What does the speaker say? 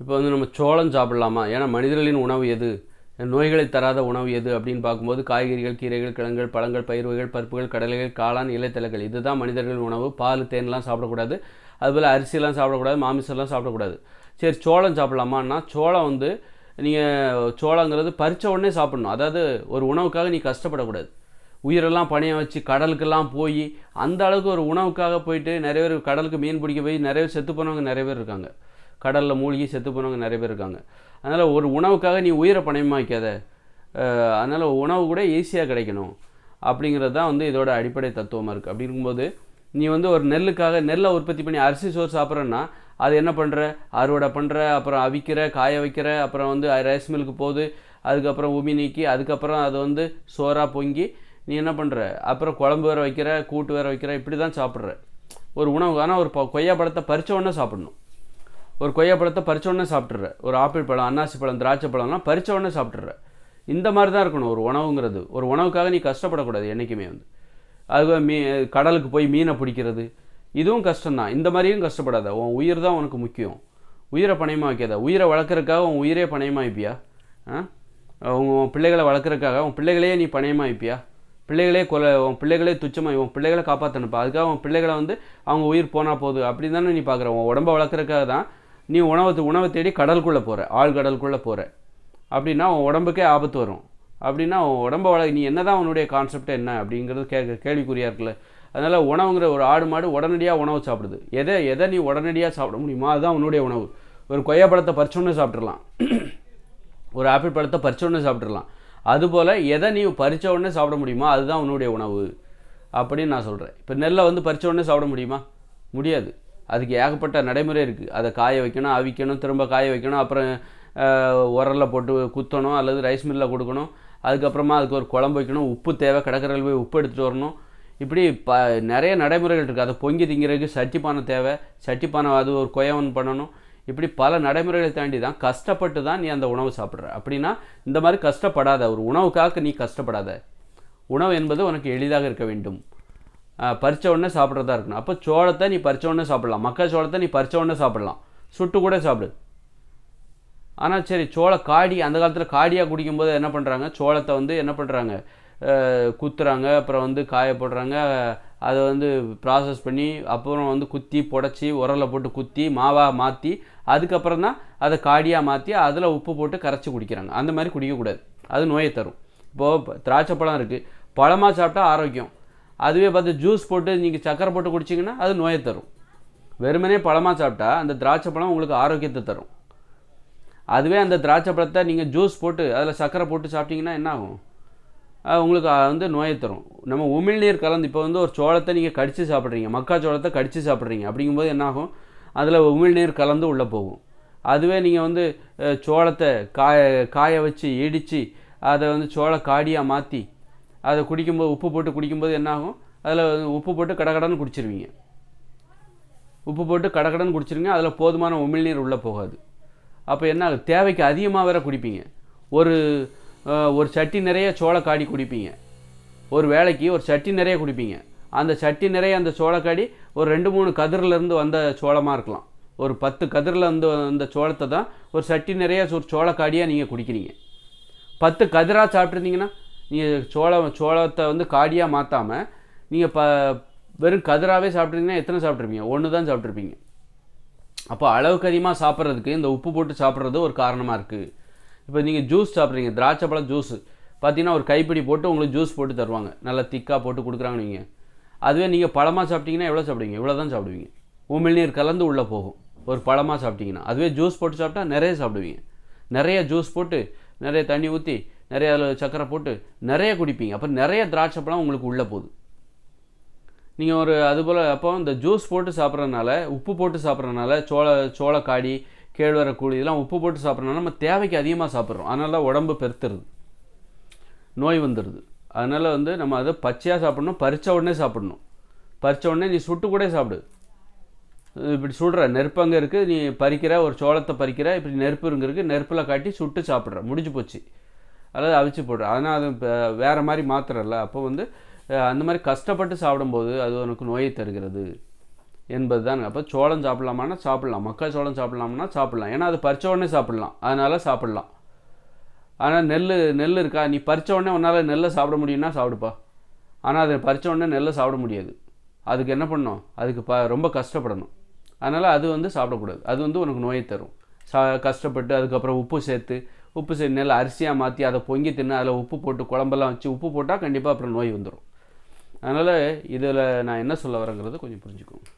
இப்போ வந்து நம்ம சோளம் சாப்பிடலாமா? ஏன்னா மனிதர்களின் உணவு எது? நோய்களை தராத உணவு எது? அப்படின்னு பார்க்கும்போது காய்கறிகள் கீரைகள் கிழங்குகள் பழங்கள் பயிர் வகைகள் பருப்புகள் கடலைகள் காளான் இலைத்தலைகள். இதுதான் மனிதர்களின் உணவு. பால் தேன்லாம் சாப்பிடக்கூடாது. அதுபோல் அரிசிலாம் சாப்பிடக்கூடாது. மாமிசம்லாம் சாப்பிடக்கூடாது. சரி சோளம் சாப்பிடலாமான்னா சோளம் வந்து நீங்கள் சோளங்கிறது பறிச்ச உடனே சாப்பிடணும். அதாவது ஒரு உணவுக்காக நீ கஷ்டப்படக்கூடாது. உயிரெல்லாம் பணிய வச்சு கடலுக்கெல்லாம் போய் அந்த அளவுக்கு ஒரு உணவுக்காக போயிட்டு நிறைய பேர் கடலுக்கு மீன் பிடிக்க போய் நிறைய பேர் செத்து போனவங்க நிறைய பேர் இருக்காங்க. கடலில் மூழ்கி செத்து போனவங்க நிறைய பேர் இருக்காங்க. அதனால் ஒரு உணவுக்காக நீ உயிரை பணயமாக வைக்காத அதனால் உணவு கூட ஈஸியாக கிடைக்கணும். அப்படிங்கிறது தான் வந்து இதோட அடிப்படை தத்துவமாக இருக்குது அப்படி இருக்கும்போது நீ வந்து ஒரு நெல்லுக்காக நெல்லை உற்பத்தி பண்ணி அரிசி சோறு சாப்பிட்றேன்னா அது என்ன பண்ணுற அறுவடை பண்ணுற அப்புறம் அவிக்கிற காய வைக்கிற அப்புறம் வந்து ரைஸ் மில்லுக்கு போகுது அதுக்கப்புறம் உமி நீக்கி அதுக்கப்புறம் அது வந்து சோறாக பொங்கி நீ என்ன பண்ணுற அப்புறம் குழம்பு வேறு வைக்கிற கூட்டு வேறு வைக்கிற இப்படி தான் சாப்பிட்ற. ஒரு உணவு ஆனால் ஒரு கொய்யா பழத்தை பறித்த உடனே சாப்பிடணும். ஒரு கொய்யா பழத்தை பறிச்ச உடனே சாப்பிட்ற ஒரு ஆப்பிள் பழம் அன்னாசி பழம் திராட்சை பழம்லாம் பறிச்ச உடனே சாப்பிட்ற இந்த மாதிரி தான் இருக்கணும் ஒரு உணவுங்கிறது. ஒரு உணவுக்காக நீ கஷ்டப்படக்கூடாது என்றைக்குமே வந்து. அது மீ கடலுக்கு போய் மீனை பிடிக்கிறது. இதுவும் கஷ்டம்தான். இந்த மாதிரியும் கஷ்டப்படாத. உன் உயிர் தான் உனக்கு முக்கியம். உயிரை பணயமாக வைக்காத உயிரை வளர்க்குறதுக்காக உன் உயிரே பணயமாக வைப்பியா ஆ? உன் உன் பிள்ளைகளை வளர்க்குறதுக்காக உன் பிள்ளைகளையே நீ பணயமாக வைப்பியா பிள்ளைகளே கொலை உன் பிள்ளைகளே துச்சமாக உன் பிள்ளைகளை காப்பாற்றணுப்பா அதுக்காக உன் பிள்ளைகளை வந்து அவங்க உயிர் போனால் போகுது அப்படி தானே நீ பார்க்குற உன் உடம்ப வளர்க்குறதுக்காக தான் நீ உணவு உணவை தேடி கடலுக்குள்ளே போகிற ஆழ்கடலுக்குள்ளே போகிற அப்படின்னா உன் உடம்புக்கே ஆபத்து வரும். அப்படின்னா உன் உடம்ப வள நீ என்ன தான் உன்னுடைய கான்செப்ட் என்ன அப்படிங்கிறது கே கேள்விக்குறியாக இருக்குல்ல. அதனால் உணவுங்கிற ஒரு ஆடு மாடு உடனடியாக உணவு சாப்பிடுது. எதை எதை நீ உடனடியாக சாப்பிட முடியுமோ? அதுதான் உன்னுடைய உணவு. ஒரு கொய்யா பழத்தை பறிச்சோன்னு சாப்பிட்றலாம் ஒரு ஆப்பிள் பழத்தை பறிச்சோன்னு சாப்பிட்றலாம் அதுபோல் எதை நீ பறிச்ச உடனே சாப்பிட முடியுமா? அதுதான் உன்னுடைய உணவு. அப்படின்னு நான் சொல்கிறேன் இப்போ நெல்லை வந்து பறித்த உடனே சாப்பிட முடியுமா? முடியாது. அதுக்கு ஏகப்பட்ட நடைமுறை இருக்குது அதை காய வைக்கணும் அவிக்கணும் திரும்ப காய வைக்கணும் அப்புறம் உரலில் போட்டு குத்தணும் அல்லது ரைஸ் மில்லில் கொடுக்கணும். அதுக்கப்புறமா அதுக்கு ஒரு குழம்பு வைக்கணும் உப்பு தேவை கடற்கரையில் போய் உப்பு எடுத்துகிட்டு வரணும். இப்படி ப நிறைய நடைமுறைகள் இருக்குது அதை பொங்கி திங்கிறதுக்கு சட்டி பானை தேவை. சட்டி பானை அது ஒரு கொயவன் பண்ணணும். இப்படி பல நடைமுறைகளை தாண்டி தான் கஷ்டப்பட்டு தான் நீ அந்த உணவு சாப்பிட்ற. அப்படின்னா இந்த மாதிரி கஷ்டப்படாத ஒரு உணவுக்காக நீ கஷ்டப்படாத. உணவு என்பது உனக்கு எளிதாக இருக்க வேண்டும். பறித்த பறிச்ச உடனே சாப்பிட்றதா இருக்கணும். அப்போ சோளத்தை நீ பறித்த உடனே சாப்பிடலாம். மக்கள் சோளத்தை நீ பறிச்ச உடனே சாப்பிடலாம். சுட்டு கூட சாப்பிடு. ஆனால் சரி சோள காடி அந்த காலத்தில் காடியாக குடிக்கும்போது என்ன பண்ணுறாங்க சோளத்தை வந்து என்ன பண்ணுறாங்க குத்துறாங்க அப்புறம் வந்து காய போடுறாங்க. அதை வந்து ப்ராசஸ் பண்ணி அப்புறம் வந்து குத்தி புடச்சி உரல்ல போட்டு குத்தி மாவாக மாற்றி அதுக்கப்புறம் தான் அதை காடியாக மாற்றி அதில் உப்பு போட்டு கரைச்சி குடிக்கிறாங்க. அந்த மாதிரி குடிக்கக்கூடாது. அது நோயை தரும். இப்போது திராட்சை பழம் இருக்குது பழமாக சாப்பிட்டா ஆரோக்கியம். அதுவே பார்த்து ஜூஸ் போட்டு நீங்கள் சக்கரை போட்டு குடிச்சிங்கன்னா அது நோயை தரும். வெறுமனே பழமாக சாப்பிட்டா அந்த திராட்சை பழம் உங்களுக்கு ஆரோக்கியத்தை தரும். அதுவே அந்த திராட்சை பழத்தை நீங்கள் ஜூஸ் போட்டு அதில் சக்கரை போட்டு சாப்பிட்டீங்கன்னா என்ன ஆகும்? உங்களுக்கு அது வந்து நோயை தரும். நம்ம உமிழ்நீர் கலந்து இப்போ வந்து ஒரு சோளத்தை நீங்கள் கடித்து சாப்பிட்றீங்க மக்கா சோளத்தை கடித்து சாப்பிட்றீங்க அப்படிங்கும்போது என்னாகும் அதில் உமிழ்நீர் கலந்து உள்ளே போகும். அதுவே நீங்கள் வந்து சோளத்தை காய காய வச்சு இடித்து அதை வந்து சோள காடியாக மாற்றி அதை குடிக்கும்போது உப்பு போட்டு குடிக்கும்போது என்னாகும்? அதில் உப்பு போட்டு கடகடன்னு குடிச்சிருவீங்க. உப்பு போட்டு கடகடன்னு குடிச்சிருங்க அதில் போதுமான உமிழ்நீர் உள்ளே போகாது. அப்போ என்ன தேவைக்கு அதிகமாக வேற குடிப்பீங்க. ஒரு ஒரு சட்டி நிறைய சோளக்காடி குடிப்பீங்க. ஒரு வேலைக்கு ஒரு சட்டி நிறைய குடிப்பீங்க. அந்த சட்டி நிறைய அந்த சோளக்காடி ஒரு ரெண்டு மூணு கதிரில் இருந்து வந்த சோளமாக இருக்கலாம். ஒரு பத்து கதிரில் வந்து வந்த சோளத்தை தான் ஒரு சட்டி நிறைய ஒரு சோளக்காடியாக நீங்கள் குடிக்கிறீங்க. பத்து கதிராக சாப்பிட்ருந்தீங்கன்னா நீங்கள் சோளம் சோளத்தை வந்து காடியாக மாற்றாமல் நீங்கள் ப வெறும் கதிராகவே சாப்பிட்ருந்தீங்கன்னா எத்தனை சாப்பிட்ருப்பீங்க ஒன்று தான் சாப்பிட்ருப்பீங்க அப்போ அளவுக்கு அதிகமாக சாப்பிட்றதுக்கு இந்த உப்பு போட்டு சாப்பிட்றது ஒரு காரணமாக இருக்குது இப்போ நீங்கள் ஜூஸ் சாப்பிட்றீங்க திராட்சை பழம் ஜூஸு பார்த்தீங்கன்னா ஒரு கைப்பிடி போட்டு உங்களுக்கு ஜூஸ் போட்டு தருவாங்க. நல்லா திக்காக போட்டு கொடுக்குறாங்க நீங்கள் அதுவே நீங்கள் பழமாக சாப்பிட்டீங்கன்னா எவ்வளோ சாப்பிடுவீங்க? இவ்வளோ தான் சாப்பிடுவீங்க. உமிழ்நீர் கலந்து உள்ளே போகும். ஒரு பழமாக சாப்பிட்டீங்கன்னா. அதுவே ஜூஸ் போட்டு சாப்பிட்டா நிறைய சாப்பிடுவீங்க. நிறைய ஜூஸ் போட்டு நிறைய தண்ணி ஊற்றி நிறைய அதில் சக்கரை போட்டு நிறைய குடிப்பீங்க. அப்போ நிறைய திராட்சை பழம் உங்களுக்கு உள்ளே போகுது. நீங்கள் ஒரு அதுபோல் அப்போ இந்த ஜூஸ் போட்டு சாப்பிட்றதுனால உப்பு போட்டு சாப்பிட்றதுனால சோள சோளக்காடி கேழ்வரகு கூழ் இதெல்லாம் உப்பு போட்டு சாப்பிட்றதுனால நம்ம தேவைக்கு அதிகமாக சாப்பிட்றோம். அதனால தான் உடம்பு பெருத்துருது. நோய் வந்துடுது அதனால் வந்து நம்ம அதை பச்சையாக சாப்பிடணும் பறிச்ச உடனே சாப்பிடணும். பறித்த உடனே நீ சுட்டு கூட சாப்பிடு. இப்படி சுடுற நெருப்பு அங்கே இருக்குது நீ பறிக்கிற ஒரு சோளத்தை பறிக்கிற இப்படி நெருப்பு இங்கே இருக்குது நெருப்பில் காட்டி சுட்டு சாப்பிட்ற. முடிஞ்சு போச்சு. அல்லது அவிச்சு போடுற. ஆனால் அது வேறு மாதிரி மாத்திரல்ல அப்போ வந்து அந்த மாதிரி கஷ்டப்பட்டு சாப்பிடும்போது அது உனக்கு நோயை தருகிறது என்பது தான் அப்போ சோளம் சாப்பிட்லாமான்னா சாப்பிட்லாம். மக்காச்சோளம் சாப்பிட்லாம்னா சாப்பிட்லாம். ஏன்னா அது பறிச்ச உடனே சாப்பிட்லாம். அதனால் சாப்பிட்லாம். ஆனால் நெல் நெல் இருக்கா? நீ பறிச்ச உடனே உன்னால் நெல்லை சாப்பிட முடியும்னா சாப்பிடுப்பா. ஆனால் அதை பறித்த உடனே நெல்லை சாப்பிட முடியாது. அதுக்கு என்ன பண்ணணும்? அதுக்கு ப ரொம்ப கஷ்டப்படணும். அதனால் அது வந்து சாப்பிடக்கூடாது. அது வந்து உனக்கு நோயை தரும். சா கஷ்டப்பட்டு அதுக்கப்புறம் உப்பு சேர்த்து உப்பு சேர்த்து நெல் அரிசியாக மாற்றி அதை பொங்கி தின்னு அதில் உப்பு போட்டு குழம்பெல்லாம் வச்சு உப்பு போட்டால் கண்டிப்பாக அப்புறம் நோய் வந்துடும் அதனால் இதில் நான் என்ன சொல்ல வரேங்கிறது கொஞ்சம் புரிஞ்சுக்கோங்க.